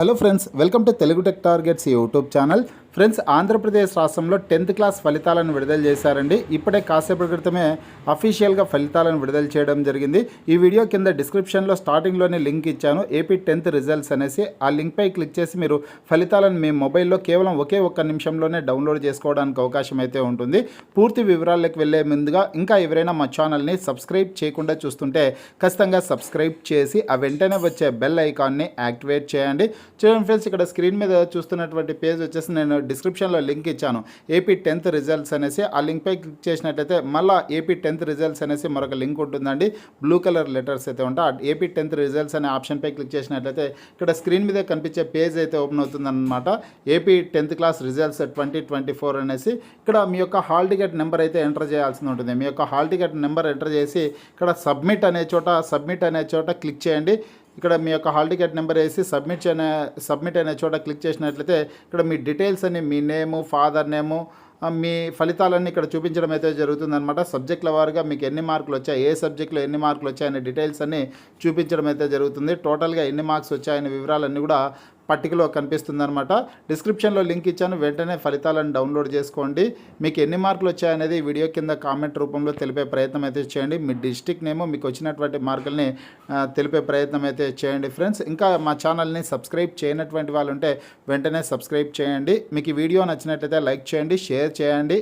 hello friends welcome to Telugu tech targets YouTube channel Friends Andhra Pradesh రాష్ట్రంలో tenth class ఫలితాలను విడుదల చేశారండి. ఇప్పుడే కాసేపటి క్రితమే అఫీషియల్గా ఫలితాలను విడుదల చేయడం జరిగింది. ఈ వీడియో కింద డిస్క్రిప్షన్లో స్టార్టింగ్లోనే లింక్ ఇచ్చాను. ఏపీ టెన్త్ రిజల్ట్స్ అనేసి ఆ లింక్పై క్లిక్ చేసి మీరు ఫలితాలను మీ మొబైల్లో కేవలం ఒకే ఒక్క నిమిషంలోనే డౌన్లోడ్ చేసుకోవడానికి అవకాశం అయితే ఉంటుంది. పూర్తి వివరాలకు వెళ్ళే ముందుగా ఇంకా ఎవరైనా మా ఛానల్ని సబ్స్క్రైబ్ చేయకుండా చూస్తుంటే ఖచ్చితంగా సబ్స్క్రైబ్ చేసి ఆ వెంటనే వచ్చే బెల్ ఐకాన్ని యాక్టివేట్ చేయండి. చూడండి ఫ్రెండ్స్ ఇక్కడ స్క్రీన్ మీద చూస్తున్నటువంటి పేజ్ వచ్చేసి నేను డిస్క్రిప్షన్లో లింక్ ఇచ్చాను. ఏపీ టెన్త్ రిజల్ట్స్ అనేసి ఆ లింక్పై క్లిక్ చేసినట్లయితే మళ్ళీ ఏపీ టెన్త్ రిజల్ట్స్ అనేసి మరొక లింక్ ఉంటుందండి. బ్లూ కలర్ లెటర్స్ అయితే ఉంటాయి. ఆ ఏపీ టెన్త్ రిజల్ట్స్ అనే ఆప్షన్పై క్లిక్ చేసినట్లయితే ఇక్కడ స్క్రీన్ మీద కనిపించే పేజ్ అయితే ఓపెన్ అవుతుందన్నమాట. AP tenth class results twenty twenty four అనేసి ఇక్కడ మీ యొక్క హాల్ టికెట్ నెంబర్ అయితే ఎంటర్ చేయాల్సి ఉంటుంది. మీ యొక్క హాల్ టికెట్ నెంబర్ ఎంటర్ చేసి ఇక్కడ సబ్మిట్ అనే చోట సబ్మిట్ అనే చోట క్లిక్ చేయండి. ఇక్కడ మీ యొక్క హాల్ టికెట్ నెంబర్ వేసి సబ్మిట్ అనే సబ్మిట్ అనే చోట క్లిక్ చేసినట్లయితే ఇక్కడ మీ డీటెయిల్స్ అన్ని మీ నేము ఫాదర్ నేము మీ ఫలితాలన్నీ ఇక్కడ చూపించడం అయితే జరుగుతుందనమాట సబ్జెక్టుల వారుగా మీకు ఎన్ని మార్కులు వచ్చాయి ఏ సబ్జెక్టులో ఎన్ని మార్కులు వచ్చాయనే డీటెయిల్స్ అన్ని చూపించడం అయితే జరుగుతుంది. టోటల్గా ఎన్ని మార్క్స్ వచ్చాయనే వివరాలన్నీ కూడా పట్టికలో కనిపిస్తుంది అనమాట డిస్క్రిప్షన్లో లింక్ ఇచ్చాను. వెంటనే ఫలితాలను డౌన్లోడ్ చేసుకోండి. మీకు ఎన్ని మార్కులు వచ్చాయనేది వీడియో కింద కామెంట్ రూపంలో తెలిపే ప్రయత్నం అయితే చేయండి. మీ డిస్టిక్ నేమో మీకు వచ్చినటువంటి మార్కుల్ని తెలిపే ప్రయత్నం అయితే చేయండి ఫ్రెండ్స్. ఇంకా మా ఛానల్ని సబ్స్క్రైబ్ చేయనటువంటి వాళ్ళు ఉంటే వెంటనే సబ్స్క్రైబ్ చేయండి. మీకు ఈ వీడియో నచ్చినట్లయితే లైక్ చేయండి షేర్ చేయండి.